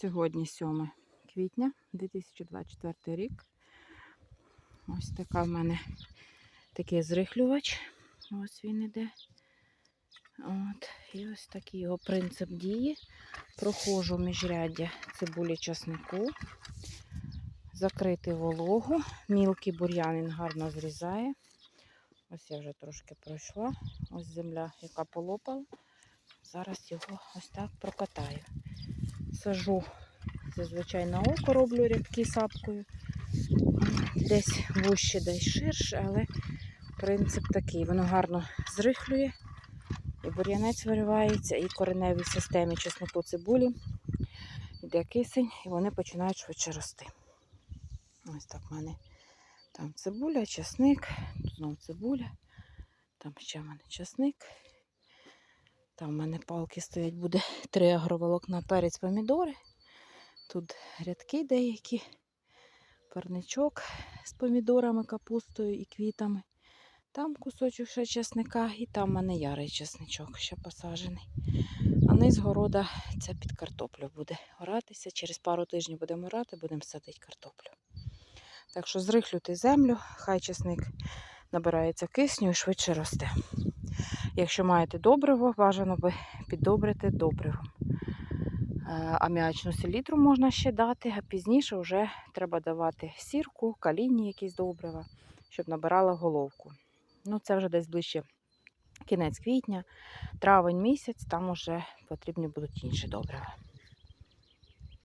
Сьогодні 7 квітня 2024 рік. Ось така в мене такий зрихлювач. Ось він іде. От. І ось такий його принцип дії. Проходжу міжряддя цибулі часнику. Закрити вологу. Мілкий бур'ян гарно зрізає. Ось я вже трошки пройшла. Ось земля, яка полопала. Зараз його ось так прокатаю. Сажу зазвичай на око роблю рядки сапкою. Десь вужче, десь ширше, але принцип такий. Воно гарно зрихлює, і бур'янець виривається, і кореневій системі чеснику цибулі йде кисень, і вони починають швидше рости. Ось так в мене там цибуля, чесник, тут знову цибуля, там ще в мене чесник. Там в мене палки стоять, буде три агроволокна перець помідори. Тут рядки деякі, парничок з помідорами, капустою і квітами. Там кусочок ще чесника, і там в мене ярий чесничок ще посаджений. А низ города це під картоплю буде оратися. Через пару тижнів будемо орати, будемо садити картоплю. Так що зрихлюйте землю, хай чесник набирається кисню і швидше росте. Якщо маєте добриво, бажано би піддобрити добривом. Е, Аміачну селітру можна ще дати, а пізніше вже треба давати сірку, калійні якісь добрива, щоб набирала головку. Ну, це вже десь ближче кінець квітня, травень місяць, там вже потрібні будуть інші добрива.